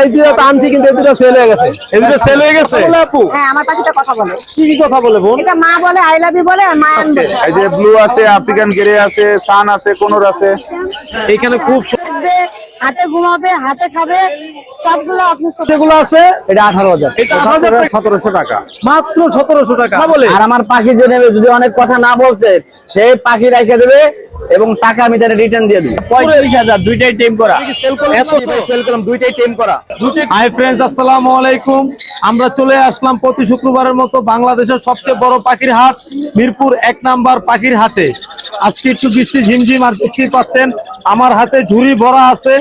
এই দুটো তো আনছি কিন্তু এই দুটো সেল হয়ে গেছে। এই দুটো সেল হয়ে গেছে? আপু হ্যাঁ আমার পাখিটা কথা বলে। কি কি কথা বলে বোন? এটা মা বলে আই লাভ ইউ বলে আর মা বলে এই যে ব্লু আছে আফ্রিকান গ্রে আছে সান আছে কোনর আছে। এখানে খুব হাতে ঘুমাবে হাতে খাবে সবগুলো আপনি আছে এটা আঠারো হাজার। এটা আমাদের সতেরোশো টাকা। মাত্র সতেরোশো টাকা। বলে। আর আমার পাখি যে নেবে যদি অনেক কথা না বলছে সে পাখি রেখে দেবে এবং টাকা আমি তাহলে রিটার্ন দিয়ে দেবো। পঁয়ত্রিশ হাজার দুইটাই টিম করা। সেল করলাম দুইটাই টেম করা। হাই ফ্রেন্ডস আসসালামু আলাইকুম। আমরা চলে আসলাম প্রতি শুক্রবারের মতো বাংলাদেশের সবচেয়ে বড় পাখির হাট, মিরপুর এক নাম্বার পাখির হাটে। আজকে একটু বৃষ্টি ঝিমঝিম আর দেখতেই পাচ্ছেন, আমার হাতে ঝুড়ি ভরা আছে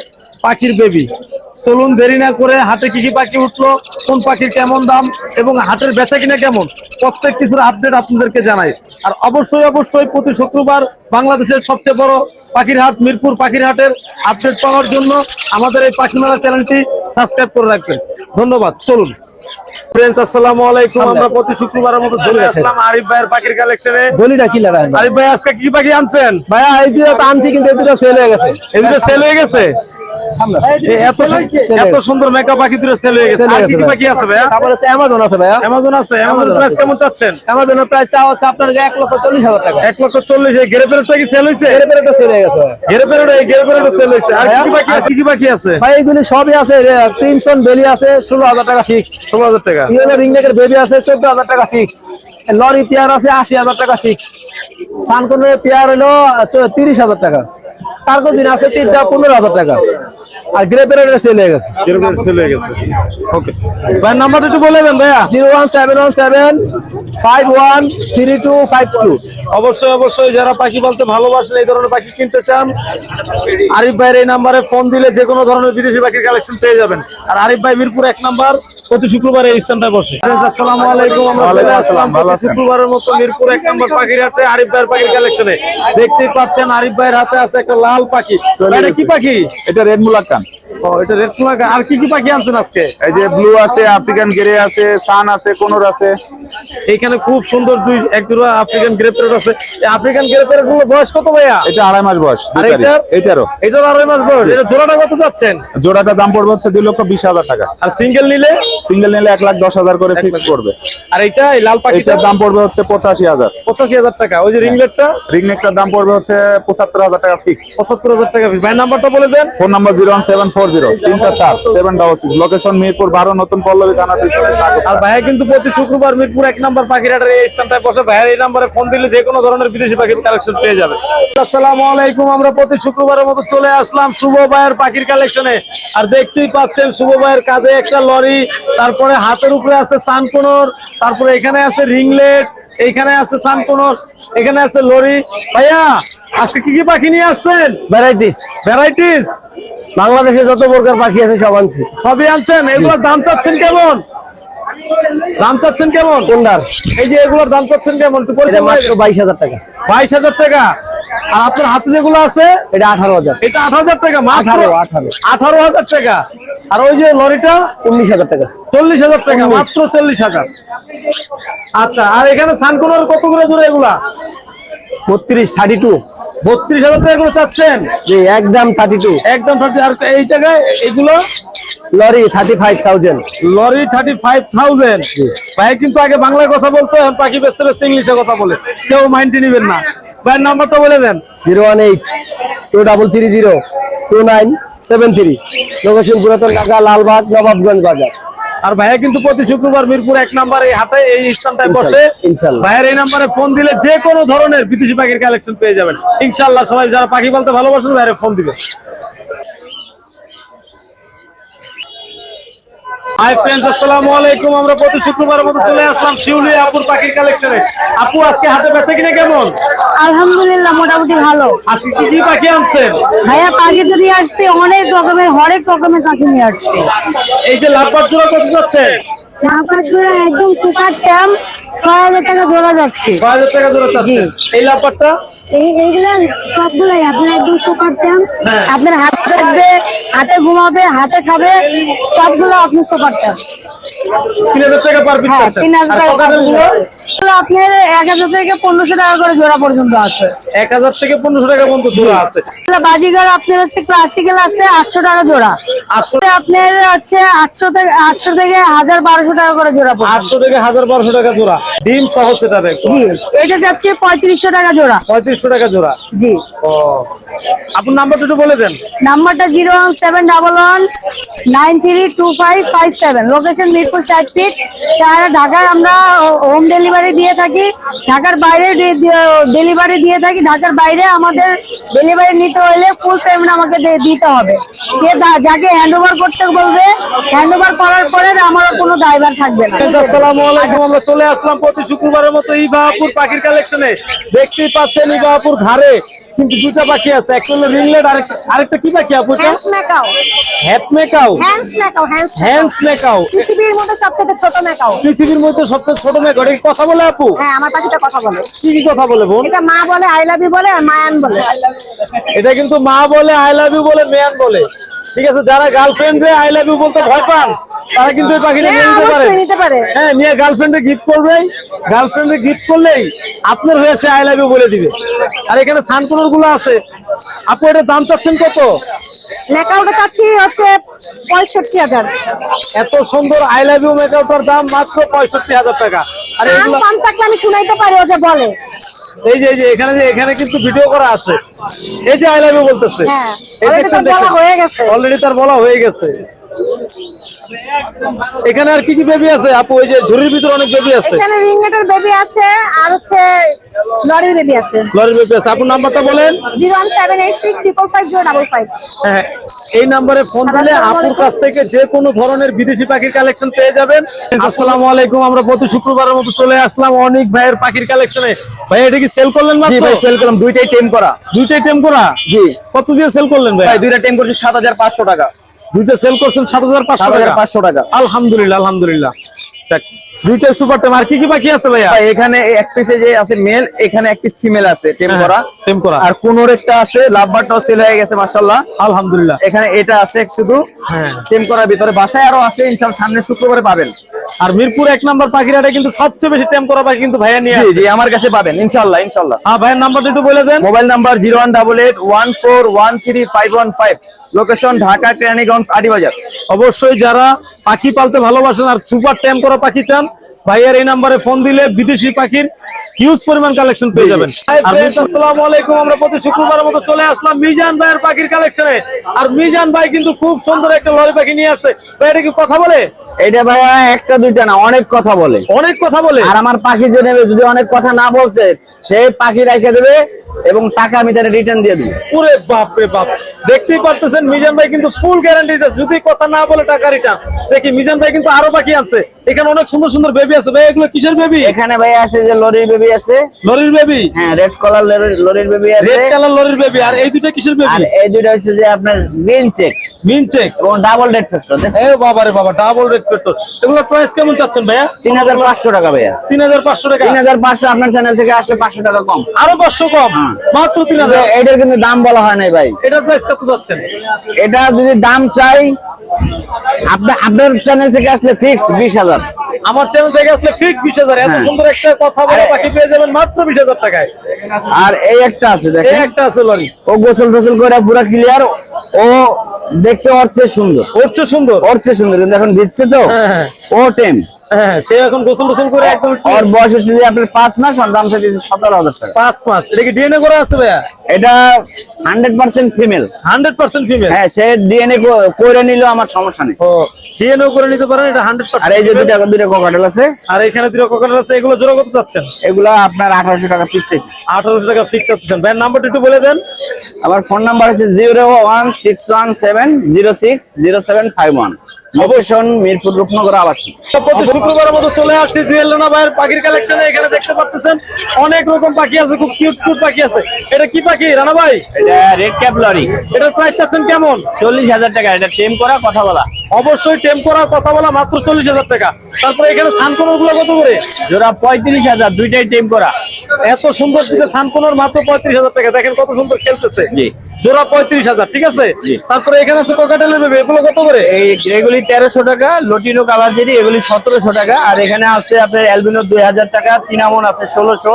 পাখির বেবি। চলুন দেরি না করে হাতে কি কি পাখি উঠল, কোন পাখির কেমন দাম এবং হাটের বেচা কিনা কেমন, প্রত্যেক কিছুর আপডেট আপনাদেরকে জানাই। আর অবশ্যই অবশ্যই প্রতি শুক্রবার বাংলাদেশের সবচেয়ে বড় পাখির হাট, মিরপুর পাখির হাটের আপডেট পাওয়ার জন্য আমাদের এই পাখি মেলা চ্যানেলটি সাবস্ক্রাইব করে রাখবেন। ধন্যবাদ। চলুন। ফ্রেন্ডস আসসালামু আলাইকুম। আমরা প্রতি শুক্রবারের মতো চলে আসলাম আরিফ ভাইয়ের পাখির কালেকশনে গলিটা কি লাগাই আরিফ ভাই আজকে কি পাখি আনছেন? ভাইয়া এই দুটো তো আনছি কিন্তু এই দুটো সেল হয়ে গেছে। এই দুটো সেল হয়ে গেছে? এত এত সুন্দর মেকআপ পাখি দুটো সেল হয়ে গেছে। আর কি কি পাখি আছে ভাইয়া? তারপর হচ্ছে অ্যামাজন আছে ভাইয়া। অ্যামাজন আছে। অ্যামাজন প্রাইস কেমন চাচ্ছেন? অ্যামাজনের প্রায় চা হচ্ছে আপনার এক লক্ষ চল্লিশ হাজার টাকা। এক লক্ষ চল্লিশ। এই গেরে পেরেটা কি সেল সেল হয়ে গেছে সেল আর বাকি আছে কি কি বাকি আছে? ভাই এইগুলি সবই আছে। ক্রিমসন বেলি আছে ষোলো হাজার টাকা ফিক্স ষোলো হাজার টাকা। ইয়েলো রিংনেকের বেবি আছে চোদ্দ হাজার টাকা ফিক্স লরি পেয়ার আছে আশি হাজার টাকা ফিক্স সানকনের পেয়ার হলো তিরিশ হাজার টাকা। কার্গো দিন আছে তিনটা পনেরো হাজার টাকা। আর গ্রেপের সেল হয়ে গেছে। গ্রেপের সেল হয়ে গেছে। ওকে ভাই নাম্বারটা একটু বলে দেন ভাইয়া। Zero one seven one seven five one three two five two. অবশ্যই অবশ্যই যারা পাখি বলতে ভালোবাসেন এই ধরনের পাখি কিনতে চান আরিফ ভাইয়ের এই নাম্বারে ফোন দিলে যে কোনো ধরনের বিদেশি পাখির কালেকশন পেয়ে যাবেন। আর আরিফ ভাই মিরপুর এক নাম্বার প্রতি শুক্রবার এই স্থানটায় বসে। Friends, আসসালামু আলাইকুম আমরা আসলাম? শুক্রবারের মতো মিরপুর এক নাম্বার পাখির হাতে আরিফ ভাইয়ের পাখির কালেকশনে দেখতেই পাচ্ছেন আরিফ ভাইয়ের হাতে আছে একটা লাল পাখি। এটা কি পাখি? এটা রেড মুলাক্কান। ও এটা রেড ফ্লাগ আর কি কি পাখি আনছেন আজকে? এই যে ব্লু আছে আফ্রিকান গ্রে আছে সান আছে কোনর আছে। এখানে খুব সুন্দর দুই এক দুটো আফ্রিকান গ্রেপ্টার আছে। এই আফ্রিকান গ্রেপ্টারগুলো বয়স কত ভাইয়া? এটা আড়াই মাস বয়স আর দুটারই। এইটার? এটার আড়াই মাস বয়স। এটা জোড়াটা কত যাচ্ছেন? জোড়াটা দাম পড়বে হচ্ছে দুই লক্ষ বিশ হাজার টাকা। আর সিঙ্গেল নিলে? সিঙ্গেল নিলে এক লাখ দশ হাজার করে ফিক্স করবে আর এটা এই লাল পাখিটার দাম পড়বে হচ্ছে পঁচাশি হাজার। পঁচাশি হাজার টাকা। ওই যে রিংলেটটা রিংনেকটার দাম পড়বে হচ্ছে পঁচাত্তর হাজার টাকা ফিক্স পঁচাত্তর হাজার টাকা ভাই নাম্বারটা বলে দেন। Phone number zero one seven four zero তিনটা চার seven double six location Mirpur বারো নতুন পল্লবী থানা আর ভাইয়া কিন্তু প্রতি শুক্রবার মিরপুর এক নাম্বার পাখিরাটের এই স্থানটায় বসে। ভাইয়ের এই নাম্বারে ফোন দিলে যে কোনো ধরনের বিদেশি পাখির কালেকশন পেয়ে যাবে। আসসালামু আলাইকুম আমরা প্রতি শুক্রবারের মতো চলে আসলাম শুভ ভাইয়ের পাখির কালেকশনে আর দেখতেই পাচ্ছেন শুভ ভাইয়ের কাঁধে একটা লরি তারপরে হাতের উপরে আছে সানকোনর তারপরে এখানে আছে রিংলেট এইখানে আছে সানকোনর এখানে আছে লরি। ভাইয়া আজকে কি কি পাখি নিয়ে আসছেন? ভ্যারাইটিস ভ্যারাইটিস বাংলাদেশে যত প্রকার পাখি আছে সব আনছি। সবই আনছেন? এগুলোর দাম চাচ্ছেন কেমন? দাম চাচ্ছেন কেমন? কোনটার? এই যে এগুলোর দাম চাচ্ছেন কেমন? একটু পরিচয় মাত্র বাইশ হাজার টাকা। বাইশ হাজার টাকা। আর আপনার হাতে যেগুলো আছে? এটা আঠারো হাজার। এটা আট হাজার টাকা আঠারো, আঠারো। আঠারো হাজার টাকা। আর ওই যে লরিটা? উনিশ হাজার টাকা। চল্লিশ হাজার টাকা মাত্র চল্লিশ হাজার। আচ্ছা আর এখানে সানকোনোর কত করে দূরে এগুলা? বত্রিশ থার্টি টু বত্রিশ হাজার টাকা করে চাচ্ছেন? জি একদম থার্টি টু একদম 30 আর এই জায়গায় এগুলো? Lory thirty five thousand lory thirty five thousand ভাই কিন্তু আগে বাংলায় কথা বলতো এখন পাখি বেচতে বেচতে ইংলিশে কথা বলে। কেউ মাইন্ডে নিবেন না। ভাইয়ের নাম্বারটা বলে দেন। Zero one eight two double three zero two nine seven three location পুরাতন ঢাকা লালবাগ নবাবগঞ্জ বাজার। আর ভাইয়া কিন্তু প্রতি শুক্রবার মিরপুর এক নাম্বার এই হাটে এই স্থানটায় বসে। ভাইয়ের এই নাম্বারে ফোন দিলে যে কোনো ধরনের বিদেশি পাখির কালেকশন পেয়ে যাবেন। ইনশাল্লাহ সবাই যারা পাখি বলতে ভালোবাসেন ভাইয়ের ফোন দিবে হাই ফ্রেন্ডস আসসালামু আলাইকুম। আমরা প্রতি শুক্রবার মতো চলে আসলাম শিউলি আপুর পাখির কালেকশনে আপু আজকে হাতে বেচে কিনা কেমন? আলহামদুলিল্লাহ মোটামুটি ভালো। আজকে কি কি পাখি আনছেন? ভাইয়া পাখি তো নিয়ে আসছে অনেক রকমের হরেক রকমের পাখি নিয়ে আসছে। এই যে লাভবার জোড়া কত যাচ্ছে? জোড়া একদম সুপার ট্যাম ছয় হাজার টাকা জোড়া যাচ্ছে। ছয় হাজার টাকা জোড়া যাচ্ছে। এই এইগুলা সবগুলাই আপনার একদম সুপার ট্যাম। হ্যাঁ। আপনার হাতে থাকবে হাতে ঘুমাবে হাতে খাবে সবগুলো আপনি সুপার ট্যাম। তিন হাজার টাকা পার পিস হ্যাঁ তিন হাজার টাকা আপনার এক হাজার থেকে পনেরোশো টাকা করে জোড়া পর্যন্ত আছে। এক হাজার থেকে পনেরোশো টাকা পর্যন্ত জোড়া আছে। বাজিগার আপনার হচ্ছে ক্লাসিক্যাল আসতে আটশো টাকা জোড়া। আপনার হচ্ছে আটশো থেকে আটশো থেকে হাজার বারোশো টাকা করে জোড়া আটশো থেকে হাজার বারোশো টাকা জোড়া। ডিম সহ সেটা জি এটা যাচ্ছে পঁয়ত্রিশশো টাকা জোড়া। পঁয়ত্রিশশো টাকা জোড়া। জি। ও। আপনার নাম্বারটা একটু বলে দেন। নাম্বারটা zero one seven double one nine three two five five seven. Location Mirpur চার ফিট চার ঢাকায় আমরা হোম ডেলিভারি দিয়ে থাকি। ঢাকার বাইরে ডেলিভারি দিয়ে থাকি। ঢাকার বাইরে আমাদের ডেলিভারি নিতে হলে ফুল পেমেন্ট আমাকে দিতে হবে। সে যাকে হ্যান্ড ওভার করতে বলবে হ্যান্ড ওভার করার পরে আমারও কোনো ড্রাইভার থাকবে না। আসসালামু আলাইকুম আমরা চলে আসলাম প্রতি শুক্রবারের মতো ইবাহাপুর পাখির কালেকশনে দেখতেই পাচ্ছেন ইবাহাপুর ঘাড়ে কিন্তু দুটা পাখি আছে। একটা হলো রিংলেট আরেকটা আরেকটা কি পাখি আপু এটা? হ্যাট মেকাও হ্যান্ডস মেকাও হ্যান্ডস হ্যান্স মেকাও পৃথিবীর মধ্যে সবথেকে ছোট মেকাও পৃথিবীর মধ্যে সবচেয়ে ছোট মেকাও এটা কথা বলে আপু? হ্যাঁ আমার পাখিটা কথা বলে। কি কি কথা বলে বোন? এটা মা বলে আই লাভ ইউ বলে আর মায়ান বলে। এটা কিন্তু মা বলে আই লাভ ইউ বলে মেয়ান বলে। ঠিক আছে যারা গার্লফ্রেন্ড রে আই লাভ ইউ বলতে ভয় পান তারা কিন্তু এই পাখিটা নিয়ে হ্যাঁ, নিতে পারে। অবশ্যই নিতে পারে। হ্যাঁ নিয়ে গার্লফ্রেন্ডে গিফট করবেই গার্লফ্রেন্ডে গিফট করলেই আপনার হয়ে সে আই লাভ ইউ বলে দিবে। আর এখানে সানকুলরগুলো আছে। আপু এটার দাম চাচ্ছেন কত? নেকাউটা চাচ্ছি হচ্ছে পঁয়ষট্টি হাজার। এত সুন্দর আই লাভ ইউ মেকআপের দাম মাত্র পঁয়ষট্টি হাজার টাকা। আর দাম এগুলো কম থাকলে আমি শুনাইতে পারি ও যে বলে। এই যে এই যে এখানে যে এখানে কিন্তু ভিডিও করা আছে। এই যে আই লাভ ইউ বলতেছে। হ্যাঁ, হয়ে গেছে। অলরেডি তার বলা হয়ে গেছে। এখানে আর কি কি বেবি আছে? আপু ওই যে ঝুড়ির ভিতরে অনেক বেবি আছে। এখানে রিংনেটের বেবি আছে আর হচ্ছে লরির বেবি আছে। লরির বেবি আছে। আপুর নাম্বারটা বলেন। Zero one seven eight six triple five zero double five. হ্যাঁ এই নাম্বারে ফোন দিলে আপুর কাছ থেকে যে কোনো ধরনের বিদেশি পাখির কালেকশন পেয়ে যাবেন। আসসালামু আলাইকুম আমরা প্রতি শুক্রবারের মতো চলে আসলাম অনেক ভাইয়ের পাখির কালেকশনে ভাই এটা কি সেল করলেন মাত্র? জি ভাই সেল করলাম। দুইটাই টেম করা। দুইটাই টেম করা? জি। কত দিয়ে সেল করলেন ভাই? ভাই দুইটা টেম করছি সাত হাজার পাঁচশো টাকা। দুইটা সেল করছেন সাত হাজার পাঁচশো টাকা। আলহামদুলিল্লাহ আলহামদুলিল্লাহ। দুইটা সুপার টেম আর কি কি বাকি আছে ভাইয়া? ভাই এখানে এক পিসে যে আছে মেল এখানে এক পিস ফিমেল আছে টেম হ্যাঁ, করা। টেম করা। আর কোনোর একটা আছে লাভবারটাও সেল হয়ে গেছে মাশাআল্লাহ। আলহামদুলিল্লাহ। এখানে এটা আছে শুধু। হ্যাঁ। টেম করার ভিতরে বাসায় আরও আছে ইনশাআল্লাহ সামনে শুক্রবারে পাবেন। আর মিরপুর এক নম্বর পাখিরাটা কিন্তু সবচেয়ে বেশি টেম করা পাখি কিন্তু ভাইয়া নিয়ে জি জি আমার কাছে পাবেন ইনশাআল্লাহ ইনশাআল্লাহ। হ্যাঁ ভাইয়ের নাম্বারটা একটু বলে দেন। Mobile number zero one double eight one four one three five one five. Location Dhaka Keraniganj Adibazar. অবশ্যই যারা পাখি পালতে ভালোবাসেন আর সুপার টেম করা পাখি চান ভাইয়ের এই নাম্বারে ফোন দিলে বিদেশি পাখির হিউজ পরিমাণ কালেকশন পেয়ে যাবেন। আসসালামু আলাইকুম। আমরা প্রতি শুক্রবারের মতো চলে আসলাম মিজান ভাইয়ের পাখির কালেকশনে আর মিজান ভাই কিন্তু খুব সুন্দর একটা লরি পাখি নিয়ে আসছে। ভাই এটা কি কথা বলে? এটা ভাইয়া একটা দুইটা না অনেক কথা বলে। অনেক কথা বলে। আর আমার পাখি যে নেবে যদি অনেক কথা না বলছে সে পাখি রেখে দেবে এবং টাকা আমি তাহলে রিটার্ন দিয়ে দিবে। পুরে বাপ রে বাপ। দেখতেই পারতেছেন মিজান ভাই কিন্তু ফুল গ্যারান্টি যদি কথা না বলে টাকা রিটার্ন দেখি মিজান ভাই কিন্তু আরও বাকি আছে। এখানে অনেক সুন্দর সুন্দর বেবি আছে। ভাই এগুলো কিসের বেবি এখানে ভাই আছে যে লরির বেবি আছে। লরির বেবি হ্যাঁ রেড কালার লরির বেবি আছে। রেড কালার লরির বেবি আর এই দুটো কিসের বেবি আর এই দুইটা হচ্ছে যে আপনার গ্রিন চেক মিন চেক এবং ডাবল রেড ফ্যাক্টর এ বাবা রে বাবা ডাবল রেড পেট্রোল এগুলো প্রাইস কেমন চাচ্ছেন ভাইয়া? তিন হাজার পাঁচশো টাকা ভাইয়া। তিন হাজার পাঁচশো টাকা? তিন হাজার পাঁচশো আপনার চ্যানেল থেকে আসলে পাঁচশো টাকা কম। আরও পাঁচশো কম? মাত্র তিন হাজার। এটার কিন্তু দাম বলা হয় নাই ভাই। এটার প্রাইস কত যাচ্ছেন এটা যদি দাম চাই আপনার আপনার চ্যানেল থেকে আসলে ফিক্সড বিশ হাজার। আমার চ্যানেল থেকে আসলে ফিক্সড বিশ হাজার। এত হ্যাঁ। সুন্দর একটা কথা বলে বাকি পেয়ে যাবেন মাত্র বিশ হাজার টাকায়। আর এই একটা আছে এই একটা আছে লরি। ও গোসল টোসল করে পুরো ক্লিয়ার ও দেখতে অর্চে সুন্দর। অর্চে সুন্দর। অর্চে সুন্দর। কিন্তু এখন দিচ্ছে তো? হ্যাঁ, হ্যাঁ। ও টেম। সে এখন গোসল গোসল করে একদম ওর বয়স হচ্ছে যে আপনার পাঁচ মাস ওর দাম চাইছে সতেরো হাজার টাকা। পাঁচ মাস। এটা কি ডিএনএ করা আছে ভাইয়া? এটা hundred percent female hundred percent female হ্যাঁ সে ডিএনএ করে নিলেও আমার সমস্যা নেই। ও ডিএনএ করে নিতে পারেন এটা হান্ড্রেড আর এই যে দুইটা দুইটা কোকাটেল আছে। আর এখানে দুটো কোকার আছে এগুলো জোড়া কত চাচ্ছেন? এগুলা আপনার আঠারোশো টাকা পিচ্ছে আঠারোশো টাকা ফিক্স করতেছেন ভাইয়ের নাম্বারটা একটু বলে দেন। আমার ফোন নাম্বার হচ্ছে zero one six one seven zero six zero seven five one location Mirpur Rupnagar আবাসিক। প্রতি শুক্রবারের মতো চলে আসছি জুয়েলনা ভাইয়ের পাখির কালেকশনে এখানে দেখতে পাচ্ছেন অনেক রকম পাখি আছে খুব কিউট কিউট পাখি আছে। এটা কি পাখি রানা ভাই? এটা রেড ক্যাপ লরি এটার প্রাইস চাচ্ছেন কেমন? চল্লিশ হাজার টাকা এটা টেম করা কথা বলা। অবশ্যই টেম করার কথা বলা মাত্র চল্লিশ হাজার টাকা। তারপরে এখানে সানকোনরগুলো কত করে? জোড়া পঁয়ত্রিশ হাজার দুইটাই টেম করা। এত সুন্দর দিচ্ছে সানকোনর মাত্র পঁয়ত্রিশ হাজার টাকা। দেখেন কত সুন্দর খেলতেছে। জোড়া পঁয়ত্রিশ হাজার ঠিক আছে? তারপরে এখানে আছে কোকাটেলের বেবি এগুলো কত করে? এই এগুলি তেরোশো টাকা লটিনো কালার জেরি এগুলি সতেরোশো টাকা। আর এখানে আছে আপনার অ্যালবিনো দুই হাজার টাকা চিনামন আছে ষোলোশো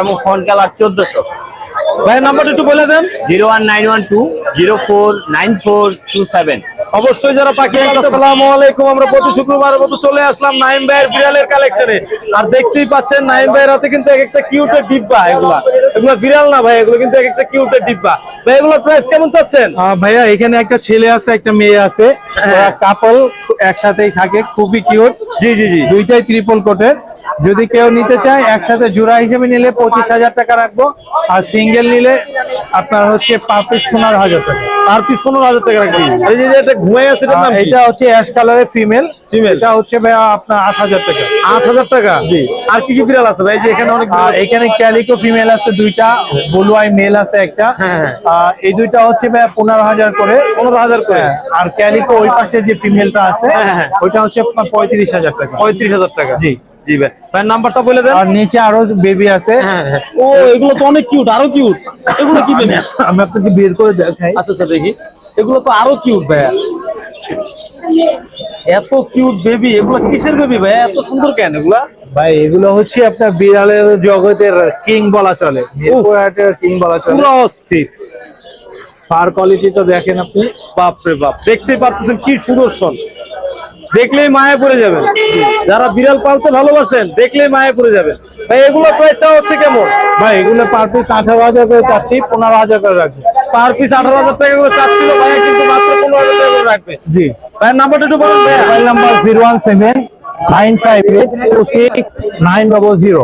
এবং ফোন কালার চোদ্দশো। ভাইয়ের নাম্বারটা একটু বলে দেন। Zero one nine one two zero four nine four two seven. অবশ্যই যারা পাখি আসসালামু আলাইকুম। আমরা প্রতি শুক্রবারের মতো চলে আসলাম নাইম ভাইয়ের বিড়ালের কালেকশনে আর দেখতেই পাচ্ছেন নাইম ভাইয়ের হাতে কিন্তু এক একটা কিউটের ডিব্বা এগুলা। এগুলা বিড়াল না ভাই এগুলো কিন্তু এক একটা কিউটের ডিব্বা। ভাই প্রাইস কেমন চাচ্ছেন? ভাইয়া এখানে একটা ছেলে আছে একটা মেয়ে আছে। কাপল একসাথেই থাকে খুবই কিউট জি জি জি। দুইটাই ত্রিপল কোটের যদি কেউ নিতে চায় একসাথে জোড়া হিসেবে নিলে পঁচিশ হাজার টাকা রাখব। আর সিঙ্গেল নিলে আপনার হচ্ছে পার পিস পনেরো হাজার টাকা। আর পিস পনেরো হাজার টাকা রাখবেন আর যে এটা ঘুমাই আছে? এটা হচ্ছে অ্যাশ কালারের ফিমেল। Female। এটা হচ্ছে আপনার আট হাজার টাকা। আট হাজার টাকা? আর কি কি বিড়াল আছে ভাই? যে এখানে অনেক। এখানে ক্যালিকো ফিমেল আছে দুইটা বলুয়াই মেল আছে একটা। হ্যাঁ, আর এই দুইটা হচ্ছে ভাইয়া পনেরো হাজার করে। পনেরো হাজার করে। হ্যাঁ, আর ক্যালিকো ওই পাশে যে ফিমেলটা আছে হ্যাঁ, হ্যাঁ। ওইটা হচ্ছে আপনার পঁয়ত্রিশ হাজার টাকা। পঁয়ত্রিশ হাজার টাকা। জি। জি ভাই। ভাই নাম্বারটা বলে দেন। আর নিচে আরও বেবি আছে। হ্যাঁ, হ্যাঁ। ও এগুলো তো অনেক কিউট আরও কিউট এগুলো কি বেবি আমি আপনাকে বের করে দেখাই। আচ্ছা আচ্ছা দেখি। এগুলো তো আরও কিউট ভাইয়া। এত কিউট বেবি এগুলো কিসের বেবি ভাই এত সুন্দর কেন এগুলা? ভাই এগুলো হচ্ছে আপনার বিড়ালের জগতের কিং বলা চলে। কিং বলা চলে। অস্থির। ফার কোয়ালিটিটা দেখেন আপনি। বাপরে বাপ দেখতে পাচ্ছেন কি সুদর্শন। দেখলেই মায়ে পড়ে যাবেন। যারা বিড়াল পালতে ভালোবাসেন দেখলেই মায়ে পড়ে যাবেন। ভাই এগুলো চা হচ্ছে কেমন? ভাই এগুলো পার পিস আঠারো হাজার করে চাচ্ছি পনেরো হাজার করে রাখছি পার পিস আঠারো হাজার টাকা করে চাচ্ছিল ভাইয়া কিন্তু মাত্র পনেরো হাজার টাকা করে রাখবে। জি। ভাইয়ের নাম্বারটা একটু বলুন ভাইয়া। Mobile number zero one seven nine five eight two six nine double zero